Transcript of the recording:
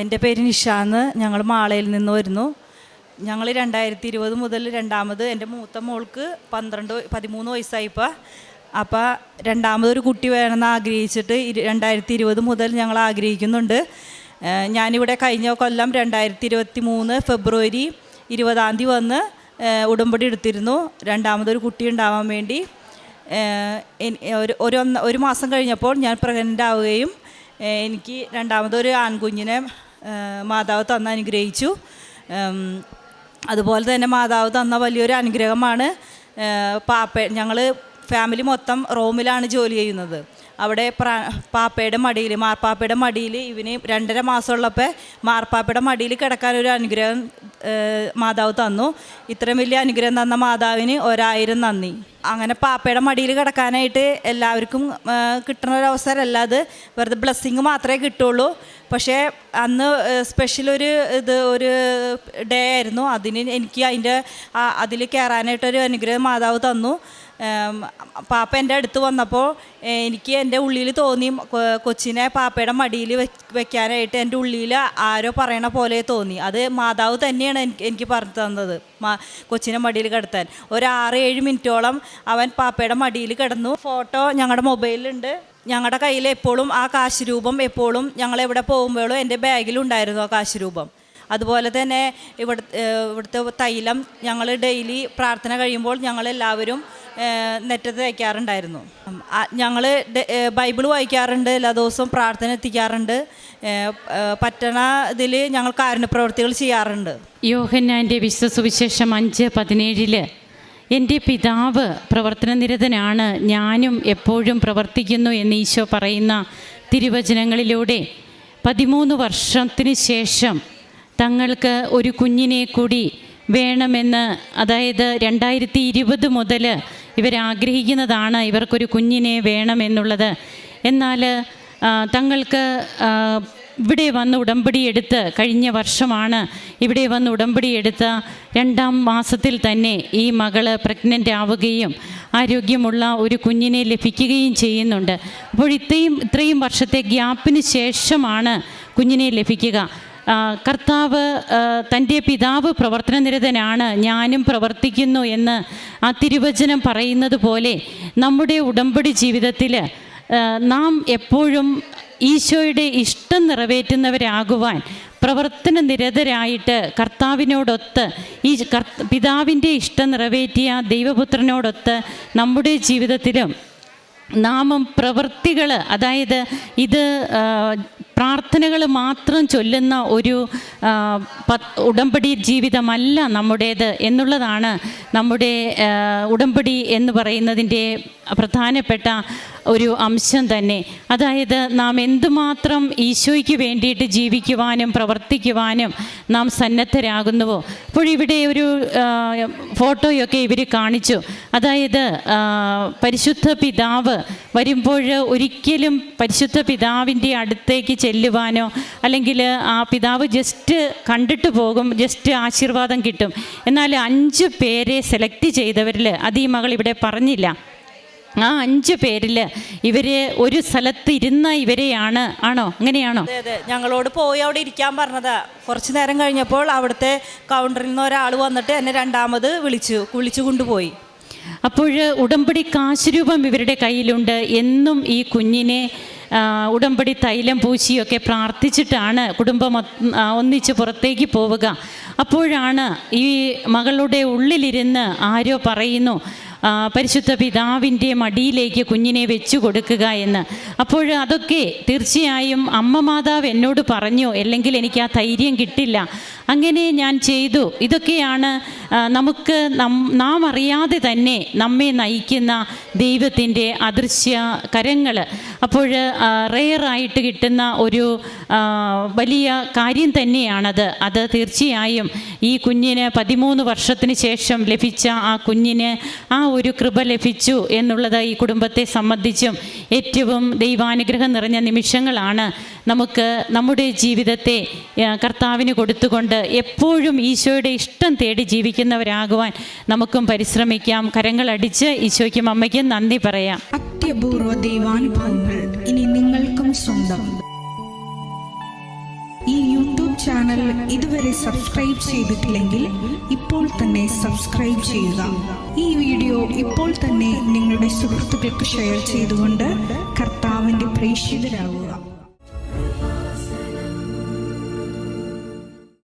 എന്റെ പേര് നിഷാന്ന്. ഞങ്ങൾ മാളയിൽ നിന്ന് വരുന്നു. ഞങ്ങൾ രണ്ടായിരത്തി ഇരുപത് മുതൽ രണ്ടാമത് എന്റെ മൂത്ത മോൾക്ക് പന്ത്രണ്ട് പതിമൂന്ന് വയസ്സായിപ്പോൾ അപ്പോൾ രണ്ടാമതൊരു കുട്ടി വേണമെന്ന് ആഗ്രഹിച്ചിട്ട് രണ്ടായിരത്തി ഇരുപത് മുതൽ ഞങ്ങൾ ആഗ്രഹിക്കുന്നുണ്ട്. ഞാനിവിടെ കഴിഞ്ഞ കൊല്ലം രണ്ടായിരത്തി ഇരുപത്തി മൂന്ന് ഫെബ്രുവരി ഇരുപതാം തീയതി വന്ന് ഉടമ്പടി എടുത്തിരുന്നു. രണ്ടാമതൊരു കുട്ടി ഉണ്ടാവാൻ വേണ്ടി. ഒരു ഒരു ഒരു മാസം കഴിഞ്ഞപ്പോൾ ഞാൻ പ്രഗ്നന്റ് ആവുകയും എനിക്ക് രണ്ടാമതൊരു ആൺകുഞ്ഞിനെ മാതാവ് തന്ന് അനുഗ്രഹിച്ചു. അതുപോലെ തന്നെ മാതാവ് തന്ന വലിയൊരു അനുഗ്രഹമാണ് പാപ്പ. ഞങ്ങൾ ഫാമിലി മൊത്തം റോമിലാണ് ജോലി ചെയ്യുന്നത്. അവിടെ പാപ്പയുടെ മടിയിൽ മാർപ്പാപ്പയുടെ മടിയിൽ ഇവന് രണ്ടര മാസമുള്ളപ്പോൾ മാർപ്പാപ്പയുടെ മടിയിൽ കിടക്കാൻ ഒരു അനുഗ്രഹം മാതാവ് തന്നു. ഇത്രയും വലിയ അനുഗ്രഹം തന്ന മാതാവിന് ഒരായിരം നന്ദി. അങ്ങനെ പാപ്പയുടെ മടിയിൽ കിടക്കാനായിട്ട് എല്ലാവർക്കും കിട്ടുന്ന ഒരു അവസരമല്ല അത്. വെറുതെ ബ്ലെസ്സിങ് മാത്രമേ കിട്ടുള്ളൂ. പക്ഷേ അന്ന് സ്പെഷ്യൽ ഒരു ഇത് ഒരു ഡേ ആയിരുന്നു. അതിന് എനിക്ക് അതിന്റെ അതിൽ കയറാനായിട്ടൊരു അനുഗ്രഹം മാതാവ് തന്നു. പാപ്പ എന്റെ അടുത്ത് വന്നപ്പോൾ എനിക്ക് എന്റെ ഉള്ളിൽ തോന്നി കൊച്ചിനെ പാപ്പയുടെ മടിയിൽ വെക്കാനായിട്ട് എന്റെ ഉള്ളിൽ ആരോ പറയണ പോലെ തോന്നി. അത് മാതാവ് തന്നെയാണ് എനിക്ക് എനിക്ക് പറഞ്ഞു തന്നത് കൊച്ചിനെ മടിയിൽ കിടത്താൻ. ഒരു ആറ് ഏഴ് മിനിറ്റോളം അവൻ പാപ്പയുടെ മടിയിൽ കിടന്നു. ഫോട്ടോ ഞങ്ങളുടെ മൊബൈലിലുണ്ട്. ഞങ്ങളുടെ കയ്യിൽ എപ്പോഴും ആ കാശ് രൂപം എപ്പോഴും ഞങ്ങൾ എവിടെ പോകുമ്പോഴും എന്റെ ബാഗിലുണ്ടായിരുന്നു ആ കാശ് രൂപം അതുപോലെ തന്നെ ഇവിടെ ഇവിടുത്തെ തൈലം ഞങ്ങൾ ഡെയിലി പ്രാർത്ഥന കഴിയുമ്പോൾ ഞങ്ങളെല്ലാവരും നെറ്റത്ത് വയ്ക്കാറുണ്ടായിരുന്നു ഞങ്ങൾ ബൈബിൾ വായിക്കാറുണ്ട് എല്ലാ ദിവസവും പ്രാർത്ഥന എത്തിക്കാറുണ്ട്. പറ്റണ ഇതിൽ ഞങ്ങൾ കാരുണ്യപ്രവൃത്തികൾ ചെയ്യാറുണ്ട്. യോഹന്നാന്റെ വിശ്വസുവിശേഷം അഞ്ച് പതിനേഴിൽ എന്റെ പിതാവ് പ്രവർത്തനനിരതനാണ് ഞാനും എപ്പോഴും പ്രവർത്തിക്കുന്നു എന്ന് ഈശോ പറയുന്ന തിരുവചനങ്ങളിലൂടെ പതിമൂന്ന് വർഷത്തിന് ശേഷം തങ്ങൾക്ക് ഒരു കുഞ്ഞിനെ കൂടി വേണമെന്ന് അതായത് രണ്ടായിരത്തി ഇരുപത് മുതൽ ഇവരാഗ്രഹിക്കുന്നതാണ് ഇവർക്കൊരു കുഞ്ഞിനെ വേണമെന്നുള്ളത് എന്നാൽ തങ്ങൾക്ക് ഇവിടെ വന്ന് ഉടമ്പടി എടുത്ത് കഴിഞ്ഞ വർഷമാണ് ഇവിടെ വന്ന് ഉടമ്പടി എടുത്ത രണ്ടാം മാസത്തിൽ തന്നെ ഈ മകൾ പ്രഗ്നന്റ് ആവുകയും ആരോഗ്യമുള്ള ഒരു കുഞ്ഞിനെ ലഭിക്കുകയും ചെയ്യുന്നുണ്ട്. അപ്പോൾ ഇത്രയും ഇത്രയും വർഷത്തെ ഗ്യാപ്പിന് ശേഷമാണ് കുഞ്ഞിനെ ലഭിക്കുക. കർത്താവ് തന്റെ പിതാവ് പ്രവർത്തനനിരതനാണ് ഞാനും പ്രവർത്തിക്കുന്നു എന്ന് ആ തിരുവചനം പറയുന്നത് പോലെ നമ്മുടെ ഉടമ്പടി ജീവിതത്തിൽ നാം എപ്പോഴും ഈശോയുടെ ഇഷ്ടം നിറവേറ്റുന്നവരാകുവാൻ പ്രവർത്തന നിരതരായിട്ട് കർത്താവിനോടൊത്ത് ഈ പിതാവിന്റെ ഇഷ്ടം നിറവേറ്റിയ ദൈവപുത്രനോടൊത്ത് നമ്മുടെ ജീവിതത്തിലും നാമം പ്രവൃത്തികൾ അതായത് ഇത് പ്രാർത്ഥനകൾ മാത്രം ചൊല്ലുന്ന ഒരു ഉടമ്പടി ജീവിതമല്ല നമ്മുടേത് എന്നുള്ളതാണ് നമ്മുടെ ഉടമ്പടി എന്ന് പറയുന്നതിന്റെ പ്രധാനപ്പെട്ട ഒരു അംശം തന്നെ. അതായത് നാം എന്തുമാത്രം ഈശോയ്ക്ക് വേണ്ടിയിട്ട് ജീവിക്കുവാനും പ്രവർത്തിക്കുവാനും നാം സന്നദ്ധരാകുന്നുവോ. ഇവിടെ ഒരു ഫോട്ടോയൊക്കെ ഇവർ കാണിച്ചു. അതായത് പരിശുദ്ധ പിതാവ് വരുമ്പോൾ ഒരിക്കലും പരിശുദ്ധ പിതാവിന്റെ അടുത്തേക്ക് ചെല്ലുവാനോ അല്ലെങ്കിൽ ആ പിതാവ് ജസ്റ്റ് കണ്ടിട്ട് പോകും ജസ്റ്റ് ആശീർവാദം കിട്ടും. എന്നാൽ അഞ്ച് പേരെ സെലക്ട് ചെയ്തവരിൽ അത് ഈ മകൾ ഇവിടെ പറഞ്ഞില്ല. ആ അഞ്ച് പേരിൽ ഇവർ ഒരു സ്ഥലത്ത് ഇരുന്ന ഇവരെയാണ് ആണോ? അങ്ങനെയാണോ? ഞങ്ങളോട് പോയി അവിടെ ഇരിക്കാൻ പറഞ്ഞതാ. കുറച്ച് നേരം കഴിഞ്ഞപ്പോൾ അവിടുത്തെ കൗണ്ടറിൽ നിന്ന് ഒരാൾ വന്നിട്ട് എന്നെ രണ്ടാമത് വിളിച്ചു വിളിച്ചു കൊണ്ടുപോയി. അപ്പോൾ ഉടമ്പടി കാശുരൂപം ഇവരുടെ കയ്യിലുണ്ട്. എന്നും ഈ കുഞ്ഞിനെ ഉടമ്പടി തൈലം പൂശിയൊക്കെ പ്രാർത്ഥിച്ചിട്ടാണ് കുടുംബം ഒന്നിച്ച് പുറത്തേക്ക് പോവുക. അപ്പോഴാണ് ഈ മകളുടെ ഉള്ളിലിരുന്ന് ആരോ പറയുന്നു പരിശുദ്ധ പിതാവിന്റെ മടിയിലേക്ക് കുഞ്ഞിനെ വെച്ചു കൊടുക്കുക എന്ന്. അപ്പോൾ അതൊക്കെ തീർച്ചയായും അമ്മ മാതാവ് എന്നോട് പറഞ്ഞു അല്ലെങ്കിൽ എനിക്ക് ആ ധൈര്യം കിട്ടില്ല. അങ്ങനെ ഞാൻ ചെയ്തു. ഇതൊക്കെയാണ് നമുക്ക് നാം അറിയാതെ തന്നെ നമ്മെ നയിക്കുന്ന ദൈവത്തിന്റെ അദൃശ്യ കരങ്ങൾ അപ്പോൾ റെയറായിട്ട് കിട്ടുന്ന ഒരു വലിയ കാര്യം തന്നെയാണത്. അത് തീർച്ചയായും ഈ കുഞ്ഞിന് പതിമൂന്ന് വർഷത്തിന് ശേഷം ലഭിച്ച ആ കുഞ്ഞിന് ആ ഒരു കൃപ ലഭിച്ചു എന്നുള്ളത് ഈ കുടുംബത്തെ സംബന്ധിച്ചും ഏറ്റവും ദൈവാനുഗ്രഹം നിറഞ്ഞ നിമിഷങ്ങളാണ്. നമുക്ക് നമ്മുടെ ജീവിതത്തെ കർത്താവിന് കൊടുത്തുകൊണ്ട് എപ്പോഴും ഈശോയുടെ ഇഷ്ടം തേടി ജീവിക്കുന്നവരാകുവാൻ നമുക്കും പരിശ്രമിക്കാം. കരങ്ങൾ അടിച്ച് ഈശോയ്ക്കും അമ്മയ്ക്കും നന്ദി പറയാം. അത്യപൂർവ ദൈവാനുഭവങ്ങൾ ഇനി നിങ്ങൾക്കും സ്വന്തം. ഈ യൂട്യൂബ് ചാനൽ ഇതുവരെ സബ്സ്ക്രൈബ് ചെയ്തിട്ടില്ലെങ്കിൽ ഇപ്പോൾ തന്നെ സബ്സ്ക്രൈബ് ചെയ്യുക. ഈ വീഡിയോ ഇപ്പോൾ തന്നെ നിങ്ങളുടെ സുഹൃത്തുക്കൾക്ക് ഷെയർ ചെയ്തുകൊണ്ട് കർത്താവിന്റെ പ്രേക്ഷിതരാകുക